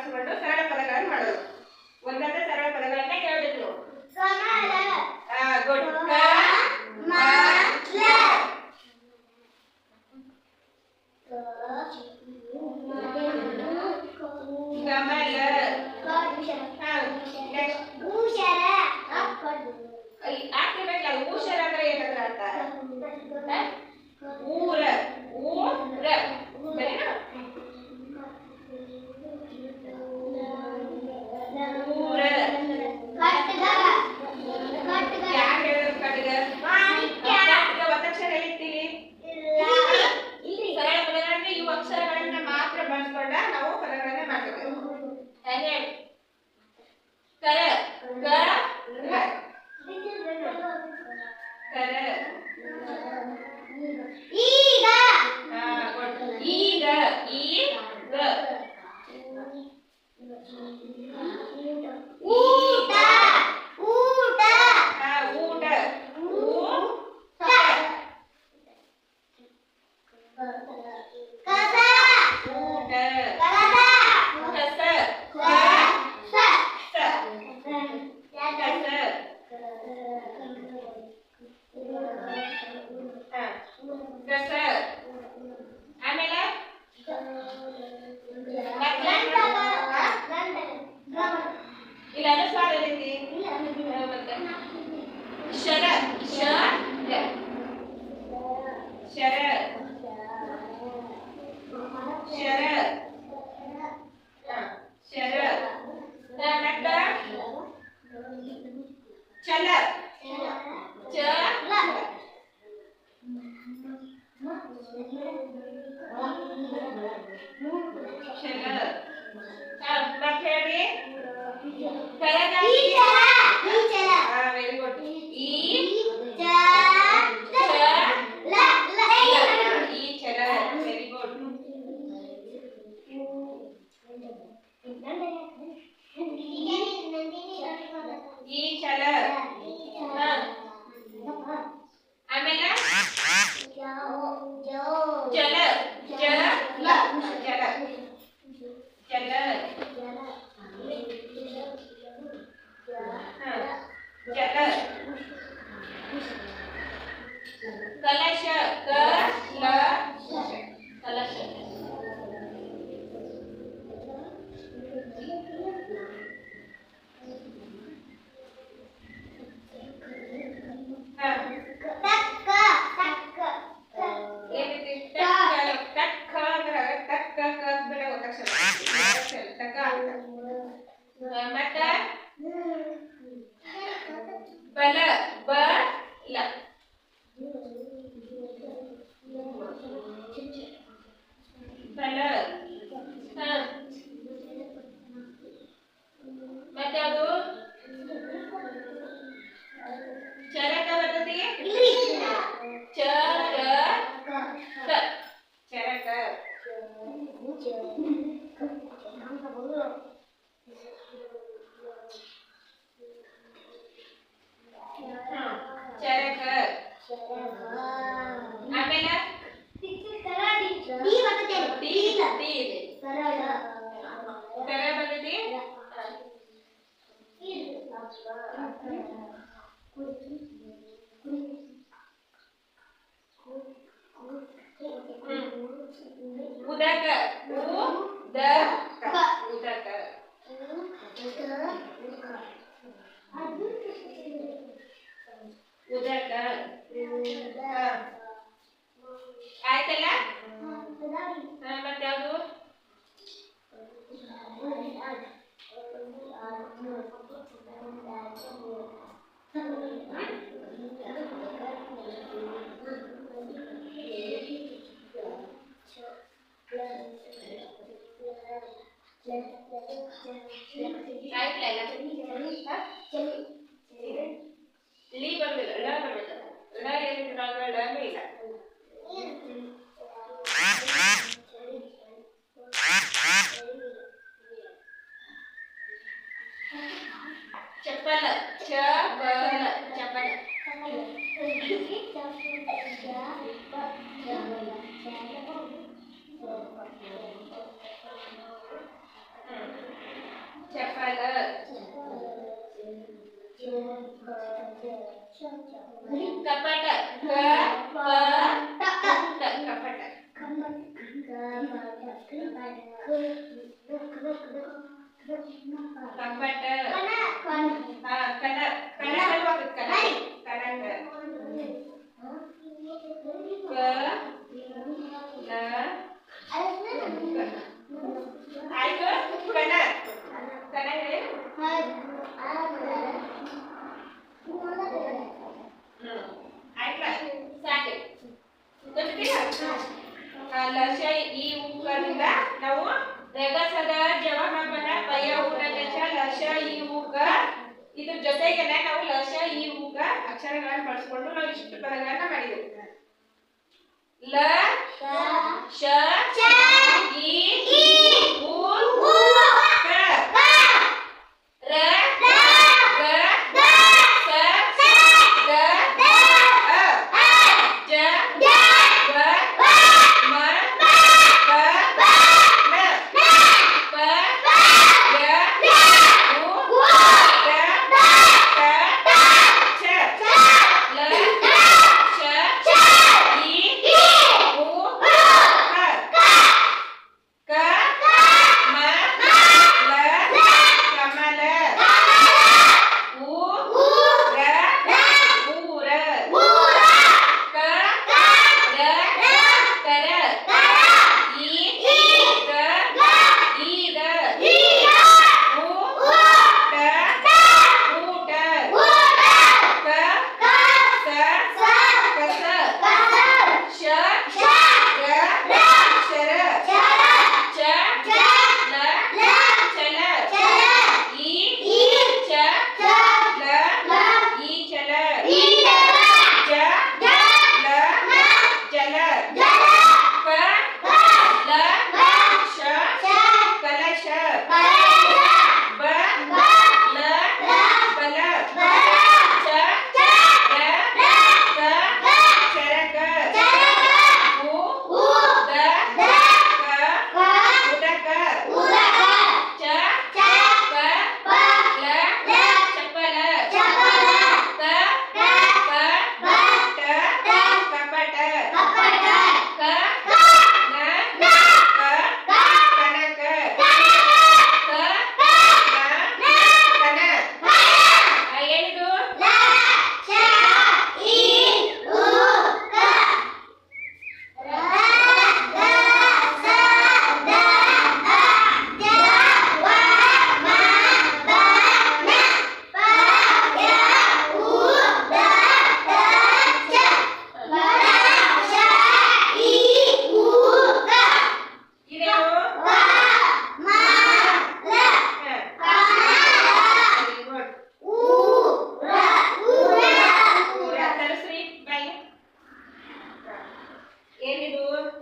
ಬಳಸಿಕೊಂಡು ಸರಳ ಪದಗಳನ್ನು ಮಾಡೋದು ಒಂದೊಂದ ಸರಳ ಪದಗಳನ್ನ ಕೇಳಬೇಕು ಅಂತ ಊರ ಊರ உதக உதக உதக உதக உதக kepada kepada เรกา ඡದ ಯಾವಾಗ ನಾವು ಲಶಯ ಉಗ ಇದರ ಜೊತೆಗೆನೇ ನಾವು ಲಶಯ ಉಗ ಅಕ್ಷರಗಳನ್ನು ಬಳಸಿಕೊಂಡು ನಾವು ಇಷ್ಟು ಪದಗಳನ್ನು ಮಾಡಿದ್ವಿ ಲ ಶ ಚ ಇ ಉ M do